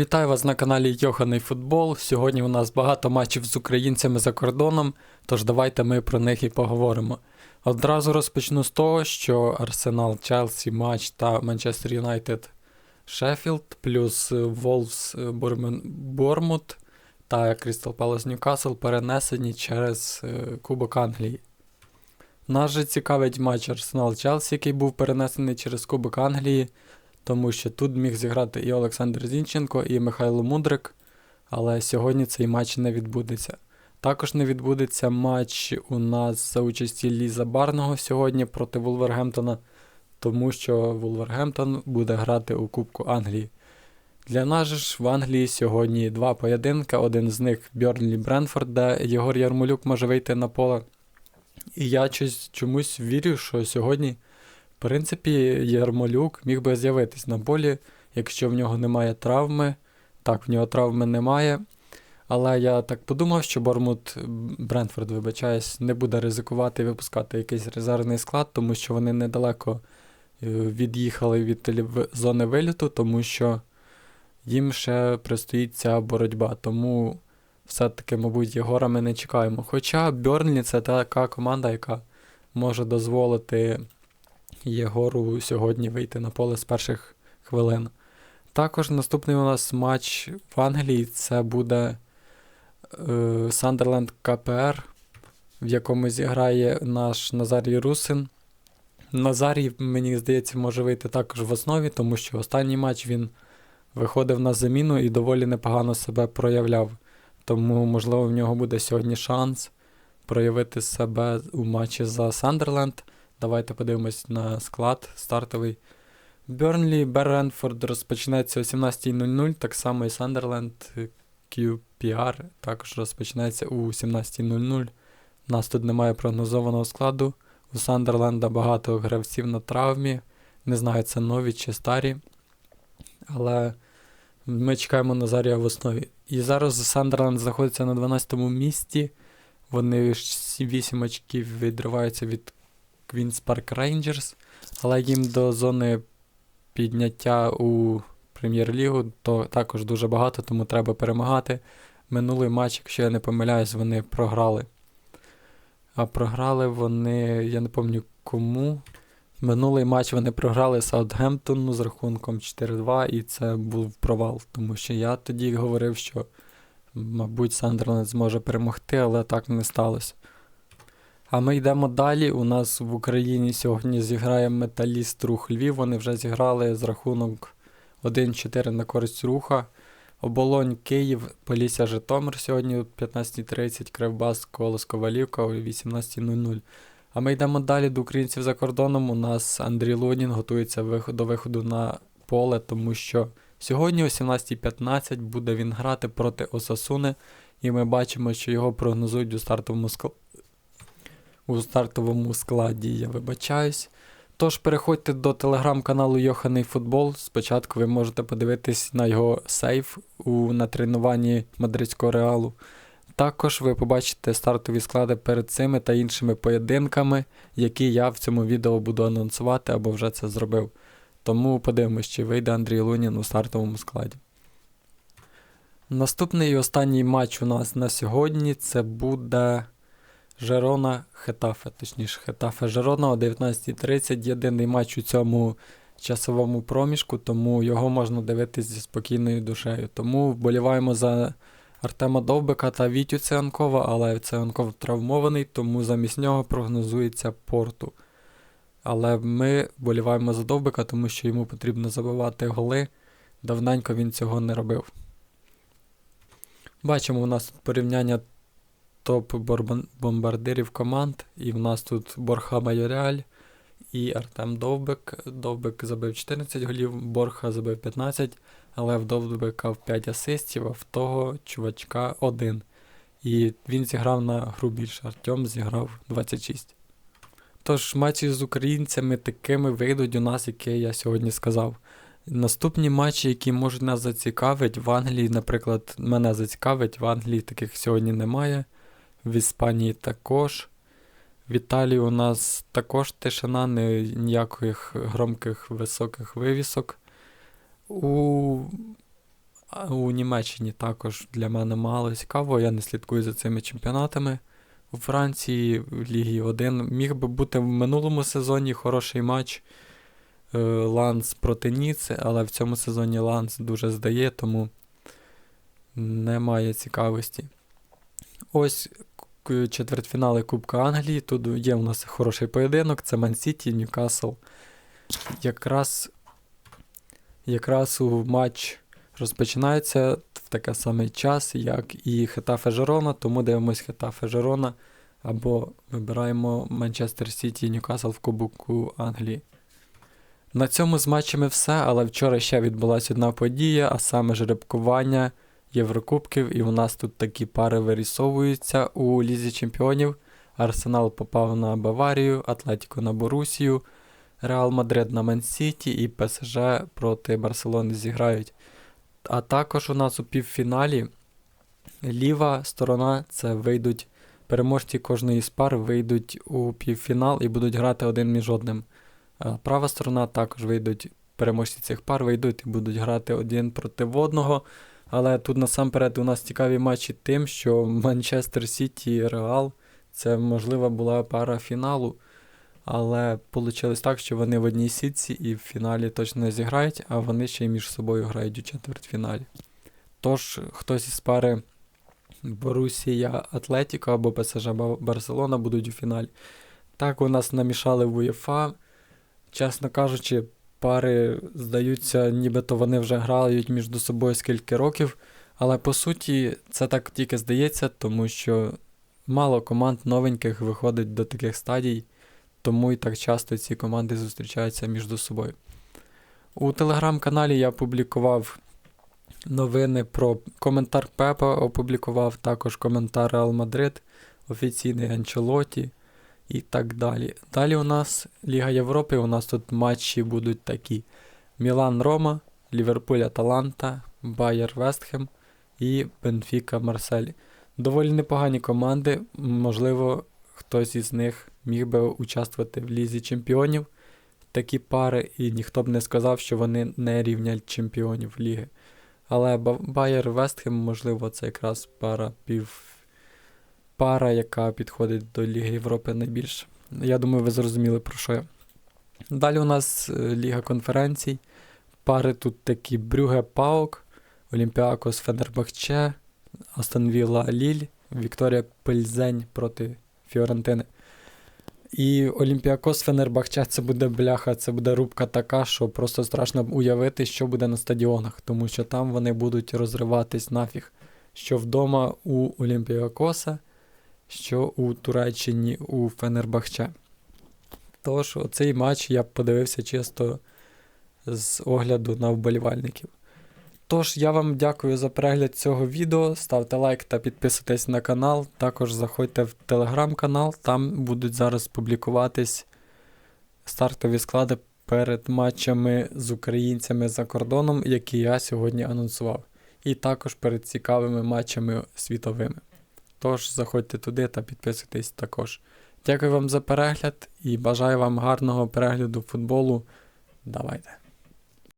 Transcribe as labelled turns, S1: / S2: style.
S1: Вітаю вас на каналі Йоханий Футбол. Сьогодні у нас багато матчів з українцями за кордоном, тож давайте ми про них і поговоримо. Одразу розпочну з того, що Арсенал Челсі матч та Манчестер Юнайтед Шеффілд, плюс Волфс Бормут та Крістал Палас Ньюкасл перенесені через е, Кубок Англії. Нас же цікавить матч Арсенал Челсі, який був перенесений через Кубок Англії тому що тут міг зіграти і Олександр Зінченко, і Михайло Мудрик, але сьогодні цей матч не відбудеться. Також не відбудеться матч у нас за участі Ліза Барного сьогодні проти Вулвергемптона, тому що Вулвергемптон буде грати у Кубку Англії. Для нас ж в Англії сьогодні два поєдинки. Один з них Бьорнлі Бренфорд, де Єгор Ярмолюк може вийти на поле. І я чомусь вірю, що сьогодні принципі, Ярмолюк міг би з'явитись на полі, якщо в нього немає травми. Так, в нього травми немає. Але я так подумав, що Бормут Брентфорд, вибачаюсь, не буде ризикувати випускати якийсь резервний склад, тому що вони недалеко е, від'їхали від зони виліту, тому що їм ще предстоїть ця боротьба. Тому все-таки, мабуть, Єгора ми не чекаємо. Хоча Бьорнлі це така команда, яка може дозволити. Єгору сьогодні вийти на поле з перших хвилин. Також наступний у нас матч в Англії це буде Сандерленд КПР, в якому зіграє наш Назарій Русин. Назарій, мені здається, може вийти також в основі, тому що останній матч він виходив на заміну і доволі непогано себе проявляв. Тому, можливо, в нього буде сьогодні шанс проявити себе у матчі за Сандерленд. Давайте подивимось на склад стартовий. Бернлі Беренфорд розпочнеться о 17.00, так само і Сандерленд QPR також розпочнеться у 17.00. У нас тут немає прогнозованого складу. У Сандерленда багато гравців на травмі. Не знаю, це нові чи старі. Але ми чекаємо Назарія в основі. І зараз Сандерленд знаходиться на 12-му місці. Вони 8 очків відриваються від Queen's Park Rangers, але їм до зони підняття у прем'єр-лігу то також дуже багато, тому треба перемагати. Минулий матч, якщо я не помиляюсь, вони програли. А програли вони, я не пам'ятаю кому. Минулий матч вони програли Саутгемптону з рахунком 4-2, і це був провал, тому що я тоді говорив, що, мабуть, Сандерленд зможе перемогти, але так не сталося. А ми йдемо далі. У нас в Україні сьогодні зіграє металіст рух Львів. Вони вже зіграли з рахунок 1-4 на користь руха. Оболонь Київ, Полісся Житомир сьогодні о 15.30, Кривбас, Колос Ковалівка о 18.00. А ми йдемо далі до українців за кордоном. У нас Андрій Лунін готується до виходу на поле, тому що сьогодні о 17.15 буде він грати проти Осасуни, і ми бачимо, що його прогнозують у стартовому складі у стартовому складі, я вибачаюсь. Тож переходьте до телеграм-каналу Йоханий Футбол. Спочатку ви можете подивитись на його сейф у, на тренуванні мадридського реалу. Також ви побачите стартові склади перед цими та іншими поєдинками, які я в цьому відео буду анонсувати або вже це зробив. Тому подивимось, чи вийде Андрій Лунін у стартовому складі. Наступний і останній матч у нас на сьогодні це буде Жерона Хетафе, точніше, Хетафе Жерона о 19.30. Єдиний матч у цьому часовому проміжку, тому його можна дивитися зі спокійною душею. Тому вболіваємо за Артема Довбика та Вітю Цианкова, але Цианков травмований, тому замість нього прогнозується порту. Але ми вболіваємо за Довбика, тому що йому потрібно забивати голи. Давненько він цього не робив. Бачимо, у нас тут порівняння топ-бомбардирів команд. І в нас тут Борха Майоріаль і Артем Довбик. Довбик забив 14 голів, Борха забив 15, але в Довбика в 5 асистів, а в того чувачка 1. І він зіграв на гру більше. Артем зіграв 26. Тож, матчі з українцями такими вийдуть у нас, які я сьогодні сказав. Наступні матчі, які можуть нас зацікавити, в Англії, наприклад, мене зацікавить, в Англії таких сьогодні немає в Іспанії також. В Італії у нас також тишина, ніяких громких високих вивісок. У у Німеччині також для мене мало цікаво. Я не слідкую за цими чемпіонатами. У Франції в Лігі 1 міг би бути в минулому сезоні хороший матч е, Ланс проти Ніци, але в цьому сезоні Ланс дуже здає, тому немає цікавості. Ось четвертьфінали Кубка Англії. Тут є у нас хороший поєдинок. Це Ман Сіті, Ньюкасл. Якраз, якраз у матч розпочинається в такий самий час, як і Хетафе Жерона, тому дивимось Хетафе Жерона або вибираємо Манчестер Сіті і Ньюкасл в Кубку Англії. На цьому з матчами все, але вчора ще відбулася одна подія, а саме жеребкування Єврокубків, і у нас тут такі пари вирісовуються у Лізі Чемпіонів. Арсенал попав на Баварію, Атлетіко на Борусію, Реал Мадрид на Ман-Сіті і ПСЖ проти Барселони зіграють. А також у нас у півфіналі ліва сторона це вийдуть переможці кожної з пар вийдуть у півфінал і будуть грати один між одним. Права сторона також вийдуть, переможці цих пар вийдуть і будуть грати один проти одного. Але тут насамперед у нас цікаві матчі тим, що Манчестер Сіті і Реал це можлива була пара фіналу. Але вийшло так, що вони в одній сітці і в фіналі точно не зіграють, а вони ще й між собою грають у четвертьфіналі. Тож, хтось із пари Борусія Атлетіко або ПСЖ Барселона будуть у фіналі. Так у нас намішали в УЄФА. Чесно кажучи, пари здаються, нібито вони вже грають між собою скільки років. Але по суті, це так тільки здається, тому що мало команд новеньких виходить до таких стадій, тому і так часто ці команди зустрічаються між собою. У телеграм-каналі я публікував новини про коментар Пепа, опублікував також коментар Реал Мадрид, офіційний Анчелоті і так далі. Далі у нас Ліга Європи, у нас тут матчі будуть такі: Мілан Рома, Ліверпуль Аталанта, Байер Вестхем і Бенфіка Марсель. Доволі непогані команди. Можливо, хтось із них міг би участвувати в Лізі Чемпіонів. Такі пари, і ніхто б не сказав, що вони не рівнять чемпіонів ліги. Але Байер Вестхем, можливо, це якраз пара пів. Пара, яка підходить до Ліги Європи найбільше. Я думаю, ви зрозуміли про що я. Далі у нас е, Ліга конференцій. Пари тут такі Брюге Паук, Олімпіакос Фенербахче, Астон Вілла Ліль, Вікторія Пельзень проти Фіорентини. І Олімпіакос Фенербахче це буде бляха, це буде рубка така, що просто страшно уявити, що буде на стадіонах, тому що там вони будуть розриватись нафіг. Що вдома у Олімпіакоса, що у Туреччині у Фенербахче. Тож, оцей матч я б подивився чисто з огляду на вболівальників. Тож, я вам дякую за перегляд цього відео. Ставте лайк та підписуйтесь на канал. Також заходьте в телеграм-канал, там будуть зараз публікуватись стартові склади перед матчами з українцями за кордоном, які я сьогодні анонсував. І також перед цікавими матчами світовими. Тож заходьте туди та підписуйтесь також. Дякую вам за перегляд і бажаю вам гарного перегляду футболу. Давайте.